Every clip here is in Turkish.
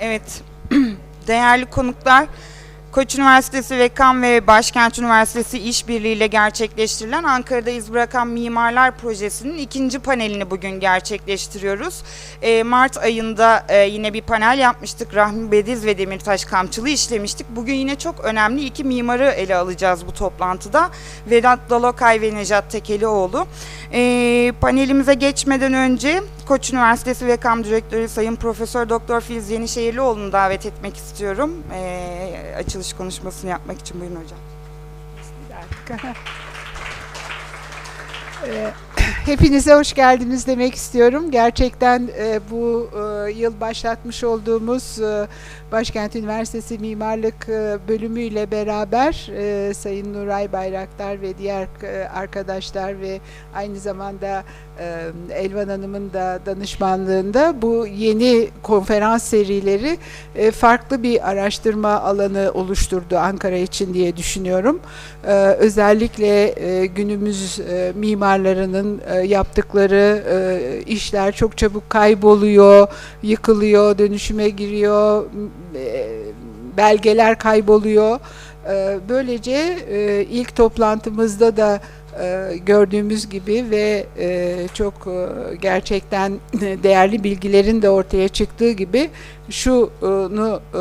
Evet, değerli konuklar, Koç Üniversitesi Vekan ve Başkent Üniversitesi işbirliğiyle gerçekleştirilen Ankara'da İz Bırakan Mimarlar Projesi'nin ikinci panelini bugün gerçekleştiriyoruz. Ee, Mart ayında e, yine bir panel yapmıştık. Rahmi Bediz ve Demirtaş Kamçılı işlemiştik. Bugün yine çok önemli iki mimarı ele alacağız bu toplantıda. Vedat Dalokay ve Necat Tekelioğlu. Ee, panelimize geçmeden önce Koç Üniversitesi Vekam Direktörü Sayın Profesör Doktor Filiz Yenişehirlioğlu'nu davet etmek istiyorum. Ee, açılış konuşmasını yapmak için buyurun hocam. Ee, Hepinize hoş geldiniz demek istiyorum. Gerçekten e, bu e, yıl başlatmış olduğumuz e, Başkent Üniversitesi Mimarlık e, bölümüyle beraber e, Sayın Nuray Bayraktar ve diğer e, arkadaşlar ve aynı zamanda e, Elvan Hanım'ın da danışmanlığında bu yeni konferans serileri e, farklı bir araştırma alanı oluşturdu Ankara için diye düşünüyorum. Ee, özellikle e, günümüz e, mimarlarının e, yaptıkları e, işler çok çabuk kayboluyor, yıkılıyor, dönüşüme giriyor, e, belgeler kayboluyor. E, böylece e, ilk toplantımızda da e, gördüğümüz gibi ve e, çok e, gerçekten değerli bilgilerin de ortaya çıktığı gibi şunu e,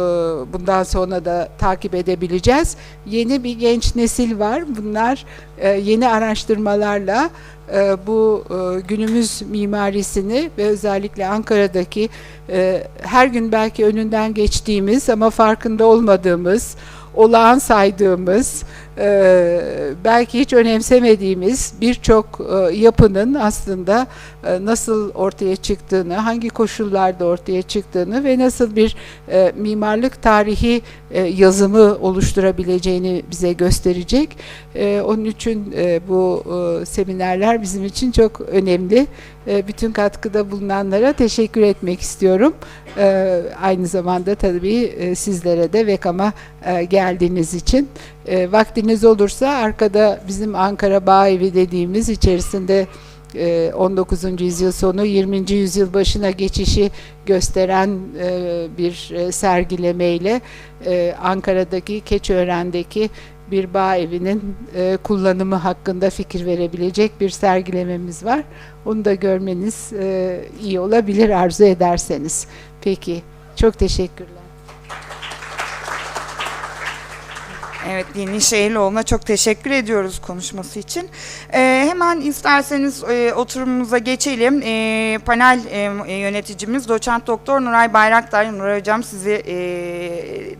bundan sonra da takip edebileceğiz. Yeni bir genç nesil var. Bunlar e, yeni araştırmalarla e, bu e, günümüz mimarisini ve özellikle Ankara'daki e, her gün belki önünden geçtiğimiz ama farkında olmadığımız, olağan saydığımız, e, belki hiç önemsemediğimiz birçok e, yapının aslında e, nasıl ortaya çıktığını, hangi koşullarda ortaya çıktığını ve nasıl bir e, mimarlık tarihi e, yazımı oluşturabileceğini bize gösterecek. E, onun için e, bu e, seminerler bizim için çok önemli. E, bütün katkıda bulunanlara teşekkür etmek istiyorum. E, aynı zamanda tabii e, sizlere de VEKAM'a e, geldiğiniz için. E, vaktiniz olursa arkada bizim Ankara Bağ Evi dediğimiz içerisinde e, 19. yüzyıl sonu 20. yüzyıl başına geçişi gösteren e, bir e, sergilemeyle e, Ankara'daki Keçiören'deki bir bağ evinin e, kullanımı hakkında fikir verebilecek bir sergilememiz var. Onu da görmeniz e, iyi olabilir arzu ederseniz. Peki, çok teşekkürler. Evet Dini Şehirlioğlu'na çok teşekkür ediyoruz konuşması için. Ee, hemen isterseniz e, oturumumuza geçelim. Ee, panel e, yöneticimiz Doçent Doktor Nuray Bayraktar. Nuray Hocam sizi e,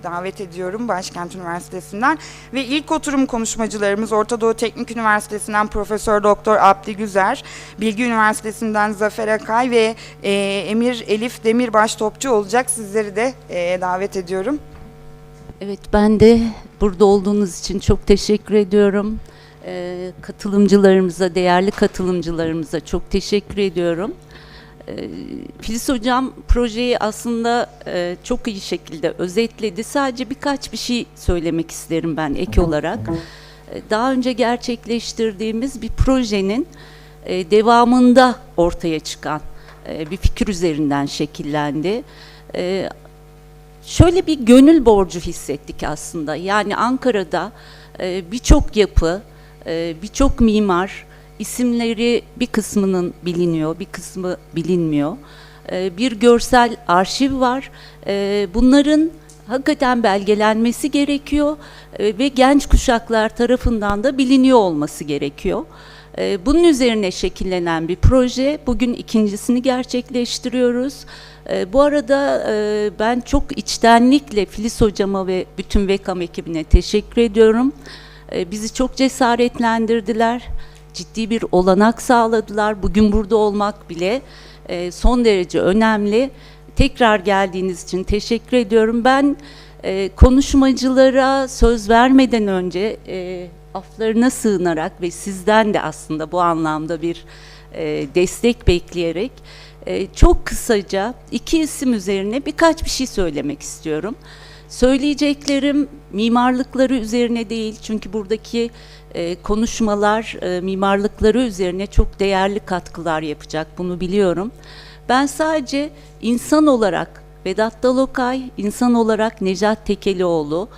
davet ediyorum Başkent Üniversitesi'nden. Ve ilk oturum konuşmacılarımız Orta Doğu Teknik Üniversitesi'nden Profesör Doktor Abdi Güzer, Bilgi Üniversitesi'nden Zafer Akay ve e, Emir Elif Demirbaş Topçu olacak. Sizleri de e, davet ediyorum. Evet ben de burada olduğunuz için çok teşekkür ediyorum. Ee, katılımcılarımıza, değerli katılımcılarımıza çok teşekkür ediyorum. Ee, Filiz Hocam projeyi aslında e, çok iyi şekilde özetledi. Sadece birkaç bir şey söylemek isterim ben ek olarak. Ee, daha önce gerçekleştirdiğimiz bir projenin e, devamında ortaya çıkan e, bir fikir üzerinden şekillendi. E, şöyle bir gönül borcu hissettik aslında. Yani Ankara'da e, birçok yapı, e, birçok mimar isimleri bir kısmının biliniyor, bir kısmı bilinmiyor. E, bir görsel arşiv var. E, bunların hakikaten belgelenmesi gerekiyor e, ve genç kuşaklar tarafından da biliniyor olması gerekiyor. E, Bunun üzerine şekillenen bir proje. Bugün ikincisini gerçekleştiriyoruz. E, Bu arada e, ben çok içtenlikle Filiz hocama ve bütün VEKAM ekibine teşekkür ediyorum. E, Bizi çok cesaretlendirdiler. Ciddi bir olanak sağladılar. Bugün burada olmak bile e, son derece önemli. Tekrar geldiğiniz için teşekkür ediyorum. Ben e, konuşmacılara söz vermeden önce e, aflarına sığınarak ve sizden de aslında bu anlamda bir e, destek bekleyerek e, çok kısaca iki isim üzerine birkaç bir şey söylemek istiyorum. Söyleyeceklerim mimarlıkları üzerine değil çünkü buradaki e, konuşmalar e, mimarlıkları üzerine çok değerli katkılar yapacak bunu biliyorum. Ben sadece insan olarak Vedat Dalokay, insan olarak Necat Tekelioğlu.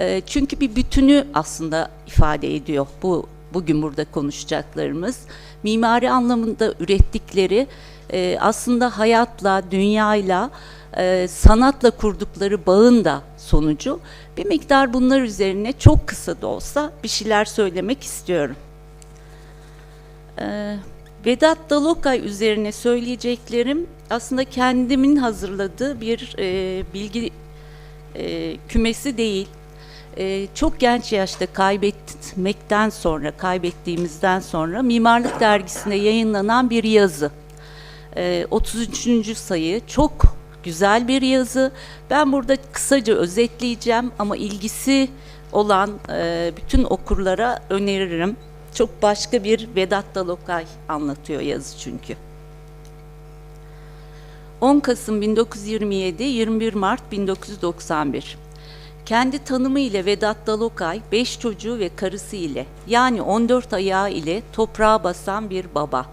Ee, çünkü bir bütünü aslında ifade ediyor bu bugün burada konuşacaklarımız. Mimari anlamında ürettikleri e, aslında hayatla, dünyayla, e, sanatla kurdukları bağın da sonucu. Bir miktar bunlar üzerine çok kısa da olsa bir şeyler söylemek istiyorum. Ee, Vedat Dalokay üzerine söyleyeceklerim aslında kendimin hazırladığı bir e, bilgi e, kümesi değil. E, çok genç yaşta kaybetmekten sonra, kaybettiğimizden sonra Mimarlık Dergisi'nde yayınlanan bir yazı. E, 33. sayı çok güzel bir yazı. Ben burada kısaca özetleyeceğim ama ilgisi olan e, bütün okurlara öneririm. Çok başka bir Vedat Dalokay anlatıyor yazı çünkü. 10 Kasım 1927, 21 Mart 1991. Kendi tanımı ile Vedat Dalokay, 5 çocuğu ve karısı ile yani 14 ayağı ile toprağa basan bir baba.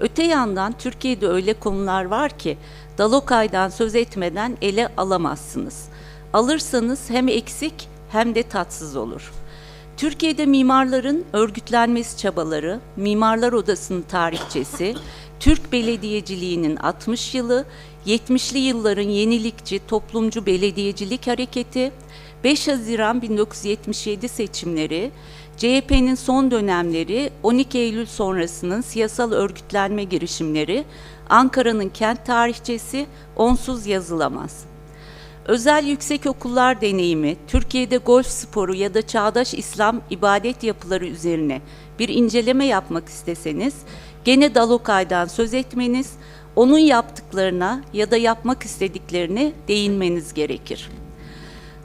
Öte yandan Türkiye'de öyle konular var ki Dalokay'dan söz etmeden ele alamazsınız. Alırsanız hem eksik hem de tatsız olur. Türkiye'de mimarların örgütlenmesi çabaları, Mimarlar Odası'nın tarihçesi, Türk belediyeciliğinin 60 yılı, 70'li yılların yenilikçi toplumcu belediyecilik hareketi, 5 Haziran 1977 seçimleri, CHP'nin son dönemleri, 12 Eylül sonrasının siyasal örgütlenme girişimleri, Ankara'nın kent tarihçesi onsuz yazılamaz. Özel yüksek okullar deneyimi, Türkiye'de golf sporu ya da çağdaş İslam ibadet yapıları üzerine bir inceleme yapmak isteseniz, gene Dalokay'dan söz etmeniz, onun yaptıklarına ya da yapmak istediklerine değinmeniz gerekir.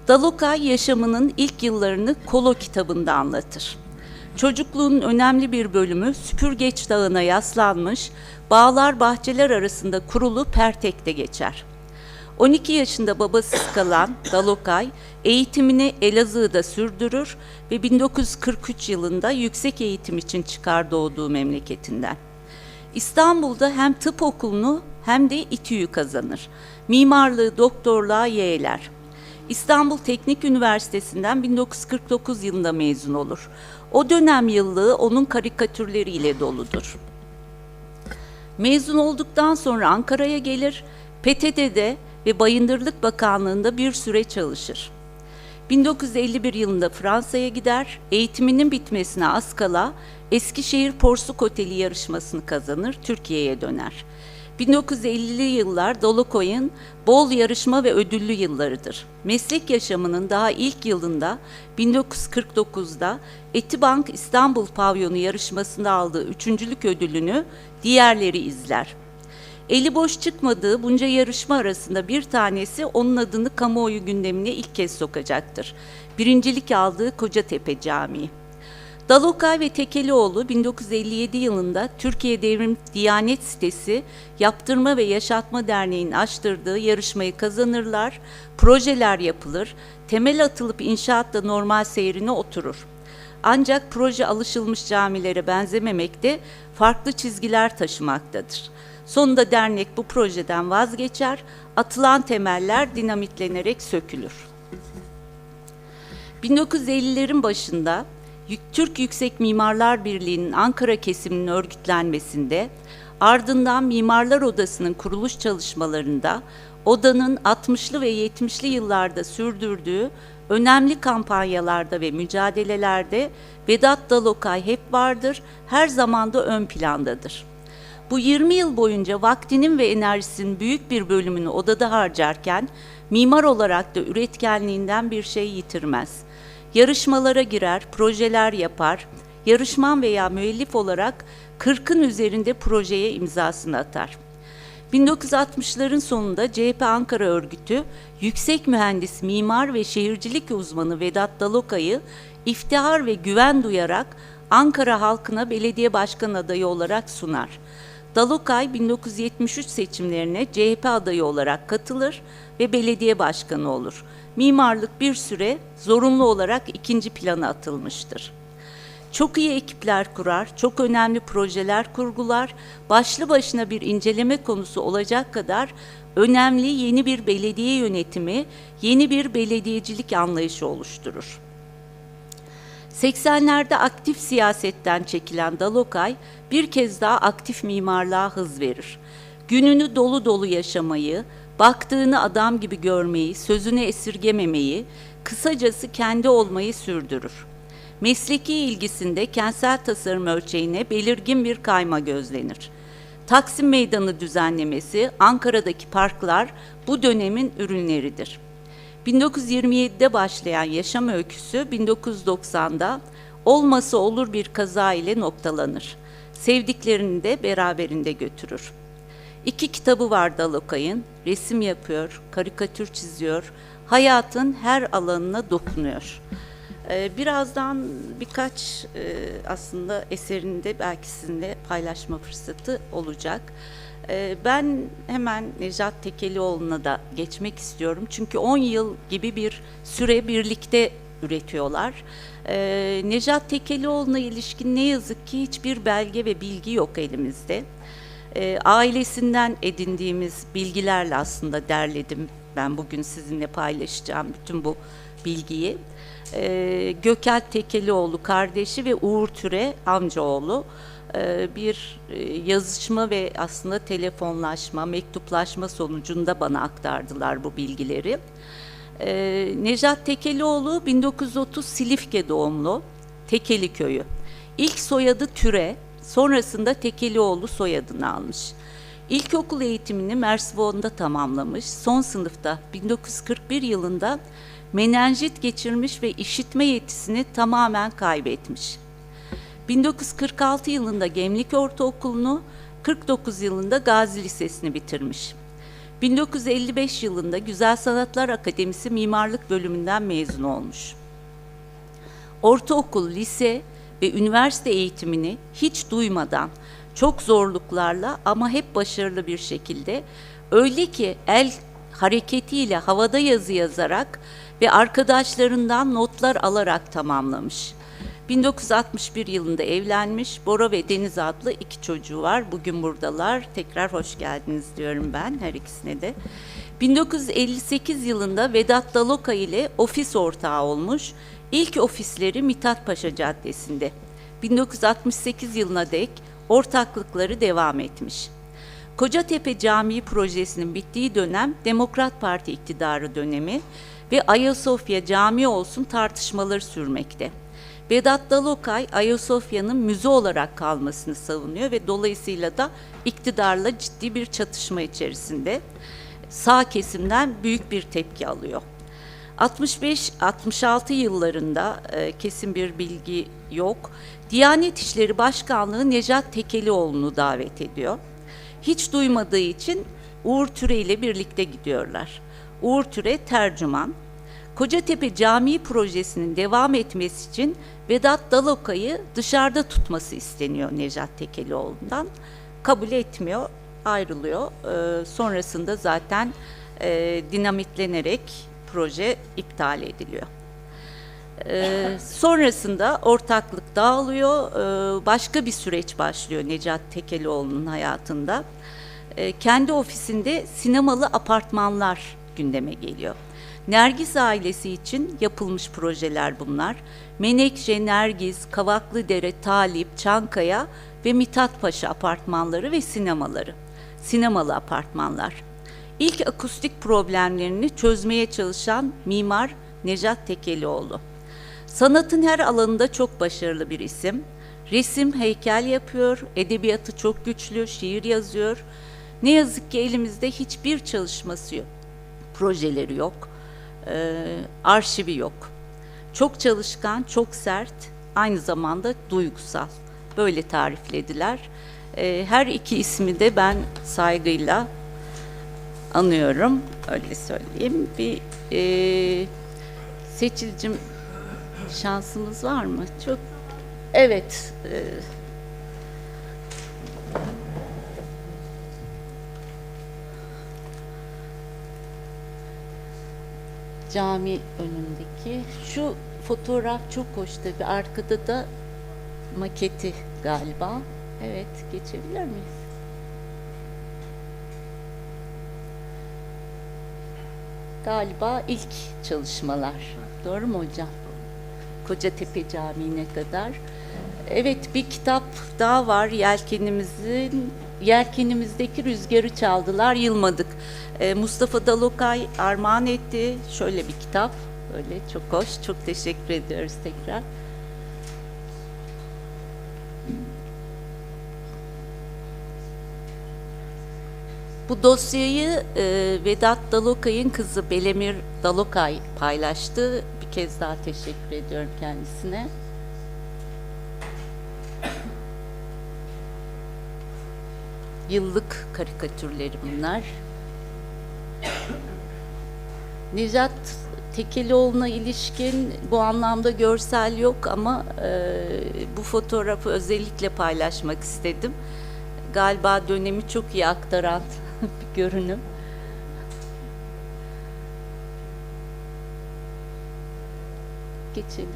Dalokay yaşamının ilk yıllarını Kolo kitabında anlatır. Çocukluğunun önemli bir bölümü Süpürgeç Dağı'na yaslanmış, bağlar bahçeler arasında kurulu Pertek'te geçer. 12 yaşında babasız kalan Dalokay eğitimini Elazığ'da sürdürür ve 1943 yılında yüksek eğitim için çıkar doğduğu memleketinden. İstanbul'da hem tıp okulunu hem de İTÜ'yü kazanır. Mimarlığı, doktorluğa yeğler. İstanbul Teknik Üniversitesi'nden 1949 yılında mezun olur. O dönem yıllığı onun karikatürleriyle doludur. Mezun olduktan sonra Ankara'ya gelir, PTT'de ve Bayındırlık Bakanlığı'nda bir süre çalışır. 1951 yılında Fransa'ya gider, eğitiminin bitmesine az kala Eskişehir Porsuk Oteli yarışmasını kazanır, Türkiye'ye döner. 1950'li yıllar Dolokoy'un bol yarışma ve ödüllü yıllarıdır. Meslek yaşamının daha ilk yılında 1949'da Etibank İstanbul Pavyonu yarışmasında aldığı üçüncülük ödülünü diğerleri izler. Eli boş çıkmadığı bunca yarışma arasında bir tanesi onun adını kamuoyu gündemine ilk kez sokacaktır. Birincilik aldığı Kocatepe Camii. Dalokay ve Tekelioğlu 1957 yılında Türkiye Devrim Diyanet Sitesi Yaptırma ve Yaşatma Derneği'nin açtırdığı yarışmayı kazanırlar, projeler yapılır, temel atılıp inşaatla normal seyrine oturur. Ancak proje alışılmış camilere benzememekte, farklı çizgiler taşımaktadır. Sonunda dernek bu projeden vazgeçer, atılan temeller dinamitlenerek sökülür. 1950'lerin başında Türk Yüksek Mimarlar Birliği'nin Ankara kesiminin örgütlenmesinde, ardından Mimarlar Odası'nın kuruluş çalışmalarında, odanın 60'lı ve 70'li yıllarda sürdürdüğü önemli kampanyalarda ve mücadelelerde Vedat Dalokay hep vardır, her zaman da ön plandadır. Bu 20 yıl boyunca vaktinin ve enerjisinin büyük bir bölümünü odada harcarken, mimar olarak da üretkenliğinden bir şey yitirmez. Yarışmalara girer, projeler yapar, yarışman veya müellif olarak 40'ın üzerinde projeye imzasını atar. 1960'ların sonunda CHP Ankara örgütü, yüksek mühendis, mimar ve şehircilik uzmanı Vedat Dalokay'ı iftihar ve güven duyarak Ankara halkına belediye başkan adayı olarak sunar. Dalokay 1973 seçimlerine CHP adayı olarak katılır ve belediye başkanı olur. Mimarlık bir süre zorunlu olarak ikinci plana atılmıştır. Çok iyi ekipler kurar, çok önemli projeler kurgular, başlı başına bir inceleme konusu olacak kadar önemli yeni bir belediye yönetimi, yeni bir belediyecilik anlayışı oluşturur. 80'lerde aktif siyasetten çekilen Dalokay bir kez daha aktif mimarlığa hız verir. Gününü dolu dolu yaşamayı, baktığını adam gibi görmeyi, sözünü esirgememeyi, kısacası kendi olmayı sürdürür. Mesleki ilgisinde kentsel tasarım ölçeğine belirgin bir kayma gözlenir. Taksim Meydanı düzenlemesi, Ankara'daki parklar bu dönemin ürünleridir. 1927'de başlayan yaşam öyküsü 1990'da olması olur bir kaza ile noktalanır. Sevdiklerini de beraberinde götürür. İki kitabı var Dalokay'ın. Resim yapıyor, karikatür çiziyor, hayatın her alanına dokunuyor. Ee, birazdan birkaç e, aslında eserinde belki sizinle paylaşma fırsatı olacak. Ee, ben hemen Nejat Tekelioğlu'na da geçmek istiyorum. Çünkü 10 yıl gibi bir süre birlikte üretiyorlar. Ee, Nejat Tekelioğlu'na ilişkin ne yazık ki hiçbir belge ve bilgi yok elimizde. Ee, ailesinden edindiğimiz bilgilerle aslında derledim ben bugün sizinle paylaşacağım bütün bu bilgiyi. Ee, Gökel Tekelioğlu kardeşi ve Uğur Türe amcaoğlu e, bir e, yazışma ve aslında telefonlaşma, mektuplaşma sonucunda bana aktardılar bu bilgileri. Ee, Nejat Tekelioğlu 1930 Silifke doğumlu, Tekeli köyü. İlk soyadı Türe, sonrasında Tekelioğlu soyadını almış. İlkokul eğitimini Mersvon'da tamamlamış. Son sınıfta 1941 yılında menenjit geçirmiş ve işitme yetisini tamamen kaybetmiş. 1946 yılında Gemlik Ortaokulu'nu, 49 yılında Gazi Lisesi'ni bitirmiş. 1955 yılında Güzel Sanatlar Akademisi Mimarlık bölümünden mezun olmuş. Ortaokul, lise ve üniversite eğitimini hiç duymadan, çok zorluklarla ama hep başarılı bir şekilde, öyle ki el hareketiyle havada yazı yazarak ve arkadaşlarından notlar alarak tamamlamış. 1961 yılında evlenmiş, Bora ve Deniz adlı iki çocuğu var. Bugün buradalar. Tekrar hoş geldiniz diyorum ben her ikisine de. 1958 yılında Vedat Daloka ile ofis ortağı olmuş. İlk ofisleri Mithat Paşa Caddesi'nde. 1968 yılına dek ortaklıkları devam etmiş. Kocatepe Camii projesinin bittiği dönem Demokrat Parti iktidarı dönemi ve Ayasofya cami olsun tartışmaları sürmekte. Vedat Dalokay Ayasofya'nın müze olarak kalmasını savunuyor ve dolayısıyla da iktidarla ciddi bir çatışma içerisinde sağ kesimden büyük bir tepki alıyor. 65-66 yıllarında e, kesin bir bilgi yok. Diyanet İşleri Başkanlığı Necat Tekelioğlu'nu davet ediyor. Hiç duymadığı için Uğur Türe ile birlikte gidiyorlar. Uğur Türe tercüman. Kocatepe Camii projesinin devam etmesi için Vedat Dalokay'ı dışarıda tutması isteniyor Necat Tekelioğlu'ndan. Kabul etmiyor, ayrılıyor. Ee, sonrasında zaten e, dinamitlenerek proje iptal ediliyor. Ee, sonrasında ortaklık dağılıyor, ee, başka bir süreç başlıyor Necat Tekelioğlu'nun hayatında. Ee, kendi ofisinde sinemalı apartmanlar gündeme geliyor. Nergis ailesi için yapılmış projeler bunlar. Menekşe, Nergis, Kavaklıdere, Talip, Çankaya ve Mithat Paşa apartmanları ve sinemaları. Sinemalı apartmanlar. İlk akustik problemlerini çözmeye çalışan mimar Necat Tekelioğlu. Sanatın her alanında çok başarılı bir isim. Resim, heykel yapıyor, edebiyatı çok güçlü, şiir yazıyor. Ne yazık ki elimizde hiçbir çalışması yok, projeleri yok, ee, arşivi yok. Çok çalışkan, çok sert, aynı zamanda duygusal. Böyle tariflediler. Ee, her iki ismi de ben saygıyla anıyorum, öyle söyleyeyim. Bir e, Seçilcim şansımız var mı? Çok evet. e, cami önündeki şu fotoğraf çok hoş tabii. Arkada da maketi galiba. Evet, geçebilir miyiz? Galiba ilk çalışmalar. Doğru mu hocam? Kocatepe Camii'ne kadar. Evet bir kitap daha var yelkenimizin yelkenimizdeki rüzgarı çaldılar yılmadık. Ee, Mustafa Dalokay armağan etti şöyle bir kitap böyle çok hoş çok teşekkür ediyoruz tekrar. Bu dosyayı e, Vedat Dalokay'ın kızı Belemir Dalokay paylaştı. Bir kez daha teşekkür ediyorum kendisine. Yıllık karikatürleri bunlar. Necat Tekelioğlu'na ilişkin bu anlamda görsel yok ama e, bu fotoğrafı özellikle paylaşmak istedim. Galiba dönemi çok iyi aktaran bir görünüm. Geçelim.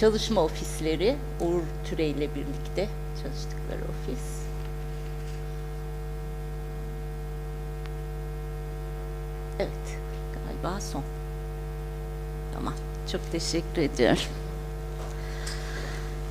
Çalışma ofisleri Uğur Türe ile birlikte çalıştıkları ofis. Evet, galiba son. Tamam, çok teşekkür ediyorum.